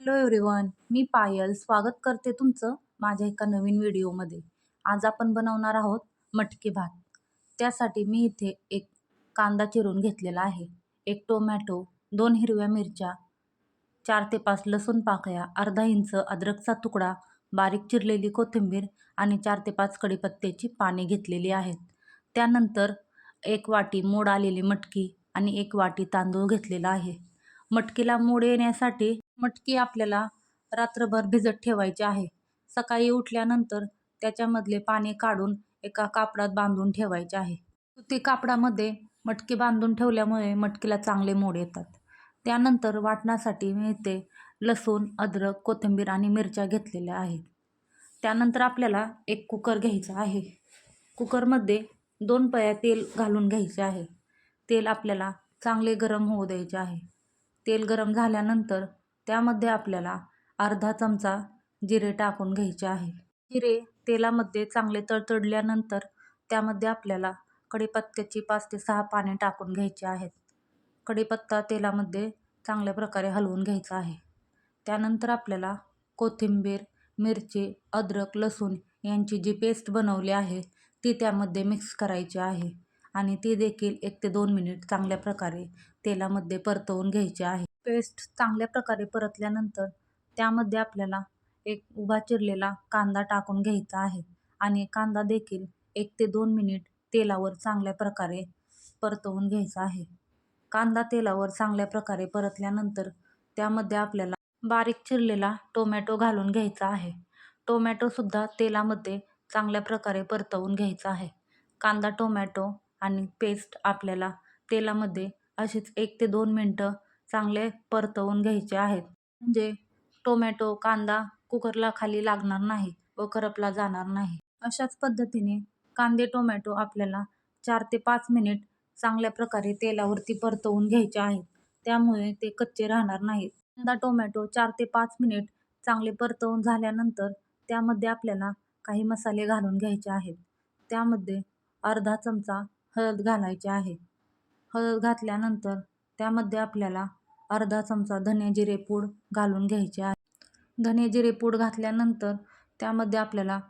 Hello everyone मी पायल. स्वागत करते तुमचं माझ्या एका नवीन व्हिडिओमध्ये. आज आपण बनवणार आहोत मटकी भात. त्यासाठी मी इथे एक कांदा चिरून घेतलेला आहे. एक टोमॅटो दोन हिरव्या मिरच्या चार ते पाच लसूण पाकळ्या अर्धा इंच अद्रकचा तुकडा बारीक चिरलेली कोथिंबीर आणि चार ते पाच कढीपत्त्याची पाने घेतलेली आहेत. त्यानंतर एक वाटी मोड आलेली मटकी आणि एक वाटी तांदूळ घेतलेला आहे. मटकीला मोड येण्यासाठी मटकी आपल्याला रात्रभर भिजत ठेवायची आहे. सकाळी उठल्यानंतर त्याच्यामधले पाणी काढून एका कापडात बांधून ठेवायचे आहे. सुती कापडामध्ये मटकी बांधून ठेवल्यामुळे मटकीला चांगले मोड येतात. त्यानंतर वाटण्यासाठी मी इथे लसूण अद्रक कोथिंबीर आणि मिरच्या घेतलेल्या आहेत. त्यानंतर आपल्याला एक कुकर घ्यायचा आहे. कुकरमध्ये दोन पया तेल घालून घ्यायचे आहे. तेल आपल्याला चांगले गरम होऊ द्यायचे आहे. तेल गरम झाल्यानंतर त्यामध्ये आपल्याला अर्धा चमचा जिरे टाकून घ्यायचे आहे. जिरे तेलामध्ये चांगले तडतडल्यानंतर त्यामध्ये आपल्याला कढीपत्त्याची पाच ते सहा पाने टाकून घ्यायची आहेत. कढीपत्ता तेलामध्ये चांगल्या प्रकारे हलवून घ्यायचा आहे. त्यानंतर आपल्याला कोथिंबीर मिरची अद्रक लसूण यांची जी पेस्ट बनवली आहे ती त्यामध्ये मिक्स करायची आहे. आणि ती देखील एक ते दोन मिनिट चांगल्या प्रकारे तेलामध्ये परतवून घ्यायची आहे. पेस्ट चांगल्या प्रकारे परतल्यानंतर त्यामध्ये आपल्याला एक उभा चिरलेला कांदा टाकून घ्यायचा आहे आणि कांदा देखील एक ते दोन मिनिट तेलावर चांगल्या प्रकारे परतवून घ्यायचा आहे. कांदा तेलावर चांगल्या प्रकारे परतल्यानंतर त्यामध्ये आपल्याला बारीक चिरलेला टोमॅटो घालून घ्यायचा आहे. टोमॅटोसुद्धा तेलामध्ये चांगल्या प्रकारे परतवून घ्यायचा आहे. कांदा टोमॅटो आणि पेस्ट आपल्याला तेलामध्ये अशीच एक ते दोन मिनटं चांगले परतवून घ्यायचे आहेत. म्हणजे टोमॅटो कांदा कुकरला खाली लागणार नाही व करपला जाणार नाही. अशाच पद्धतीने कांदे टोमॅटो आपल्याला चार ते पाच मिनिट चांगल्या प्रकारे तेलावरती परतवून घ्यायचे आहेत. त्यामुळे ते कच्चे राहणार नाहीत. कांदा टोमॅटो चार ते पाच मिनिट चांगले परतवून झाल्यानंतर त्यामध्ये आपल्याला काही मसाले घालून घ्यायचे आहेत. त्यामध्ये अर्धा चमचा हळद घालायची आहे. हळद घातल्यानंतर त्यामध्ये आपल्याला अर्धा चमचा धने जिरे पूड घालून घ्यायचे आहे. धने जिरे पूड घातल्यानंतर त्यामध्ये आपल्याला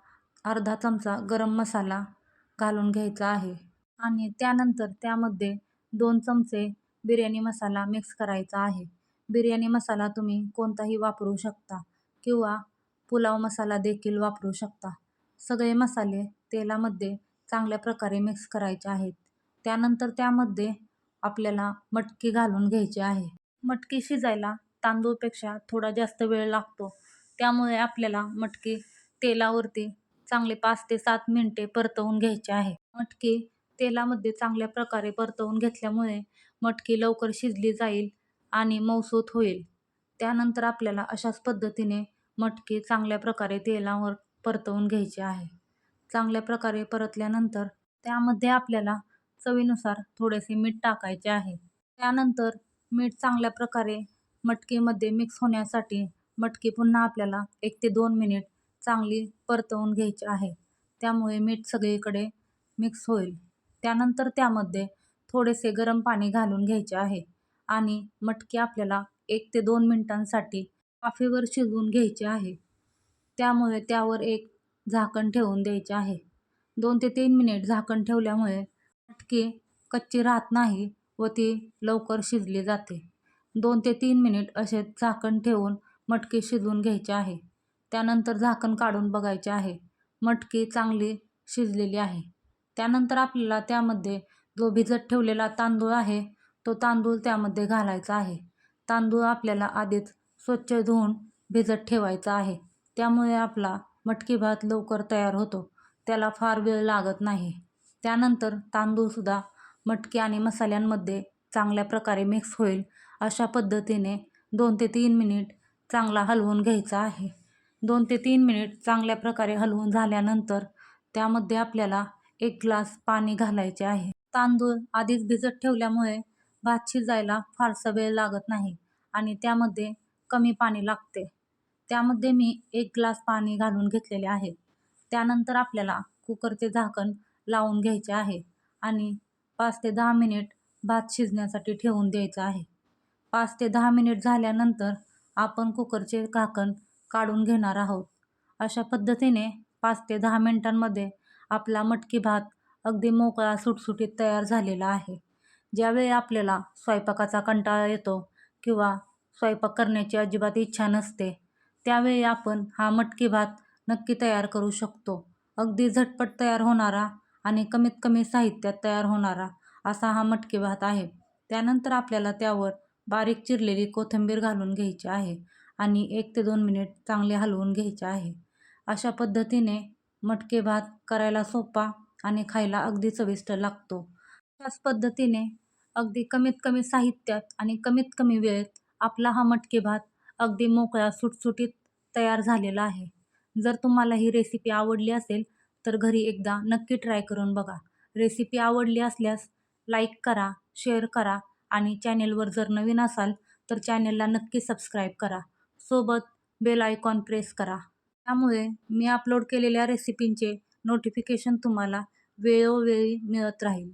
अर्धा चमचा गरम मसाला घालून घ्यायचा आहे. आणि त्यानंतर त्यामध्ये दोन चमचे बिर्याणी मसाला मिक्स करायचा आहे. बिर्याणी मसाला तुम्ही कोणताही वापरू शकता किंवा पुलाव मसाला देखील वापरू शकता. सगळे मसाले तेलामध्ये चांगल्या प्रकारे मिक्स करायचे आहेत. त्यानंतर त्यामध्ये आपल्याला मटकी घालून घ्यायची आहे. मटकी शिजायला तांदूळपेक्षा थोडा जास्त वेळ लागतो. त्यामुळे आपल्याला मटकी तेलावरती चांगले पाच ते सात मिनटे परतवून घ्यायचे आहे. मटकी तेलामध्ये चांगल्या प्रकारे परतवून घेतल्यामुळे मटकी लवकर शिजली जाईल आणि मऊसूत होईल. त्यानंतर आपल्याला अशाच पद्धतीने मटकी चांगल्या प्रकारे तेलावर परतवून घ्यायची आहे. चांगल्या प्रकारे परतल्यानंतर त्यामध्ये आपल्याला चवीनुसार थोडेसे मीठ टाकायचे आहे. त्यानंतर मीठ चांगल्या प्रकारे मटकीमध्ये मिक्स होण्यासाठी मटकी पुन्हा आपल्याला एक ते दोन मिनिट चांगली परतवून घ्यायची आहे. त्यामुळे मीठ सगळीकडे मिक्स होईल. त्यानंतर त्यामध्ये थोडेसे गरम पाणी घालून घ्यायचे आहे आणि मटकी आपल्याला एक ते दोन मिनिटांसाठी वाफेवर शिजवून घ्यायची आहे. त्यामुळे त्यावर एक झाकण ठेवून द्यायचे आहे. दोन ते तीन मिनिट झाकण ठेवल्यामुळे मटकी कच्ची राहत नाही व ती लवकर शिजली जाते. दोन ते तीन मिनिट असे झाकण ठेवून मटकी शिजवून घ्यायची आहे. त्यानंतर झाकण काढून बघायचे आहे. मटकी चांगली शिजलेली आहे. त्यानंतर आपल्याला त्यामध्ये जो भिजत ठेवलेला तांदूळ आहे तो तांदूळ त्यामध्ये घालायचा आहे. तांदूळ आपल्याला आधीच स्वच्छ धुवून भिजत ठेवायचा आहे. त्यामुळे आपला मटकी भात लवकर तयार होतो. त्याला फार वेळ लागत नाही. त्यानंतर तांदूळसुद्धा मटकी आणि मसाल्यांमध्ये चांगल्या प्रकारे मिक्स होईल अशा पद्धतीने दोन ते तीन मिनिट चांगला हलवून घ्यायचा आहे. दोन ते तीन मिनिट चांगल्या प्रकारे हलवून झाल्यानंतर त्यामध्ये आपल्याला एक ग्लास पाणी घालायचे आहे. तांदूळ आधीच भिजत ठेवल्यामुळे भात शिजायला फारसा वेळ लागत नाही आणि त्यामध्ये कमी पाणी लागते. त्यामध्ये मी एक ग्लास पाणी घालून घेतलेले आहे. त्यानंतर आपल्याला कुकरचे झाकण लावून घ्यायचे आहे आणि पाच ते दहा मिनिट भात शिजण्यासाठी ठेवून द्यायचा आहे. पाच ते दहा मिनिट झाल्यानंतर आपण कुकरचे झाकण काढून घेणार आहोत. अशा पद्धतीने पाच ते दहा मिनटांमध्ये आपला मटकी भात अगदी मोकळा सुटसुटीत तयार झालेला आहे. ज्यावेळी आपल्याला स्वयंपाकाचा कंटाळा येतो किंवा स्वयंपाक करण्याची अजिबात इच्छा नसते त्यावेळी आपण हा मटकी भात नक्की तयार करू शकतो. अगदी झटपट तयार होणारा आणि कमीत कमी साहित्यात तयार होणारा असा हा मटकी भात आहे. त्यानंतर आपल्याला त्यावर बारीक चिरलेली कोथिंबीर घालून घ्यायची आहे आणि एक ते दोन मिनिट चांगले हलवून घ्यायचे आहे. अशा पद्धतीने मटके भात करायला सोपा आणि खायला अगदी चविष्ट लागतो. त्याच पद्धतीने अगदी कमीत कमी साहित्यात आणि कमीत कमी वेळेत आपला हा मटके भात अगदी मोकळा सुटसुटीत तयार झालेला आहे. जर तुम्हाला ही रेसिपी आवडली असेल तर घरी एकदा नक्की ट्राय करून बघा. रेसिपी आवडली असल्यास लाईक करा शेअर करा आणि चॅनेलवर जर नवीन असाल तर चॅनेलला नक्की सबस्क्राईब करा. सोबत बेल आयकॉन प्रेस करा. त्यामुळे मी अपलोड केलेल्या रेसिपींचे नोटिफिकेशन तुम्हाला वेळोवेळी मिळत राहील.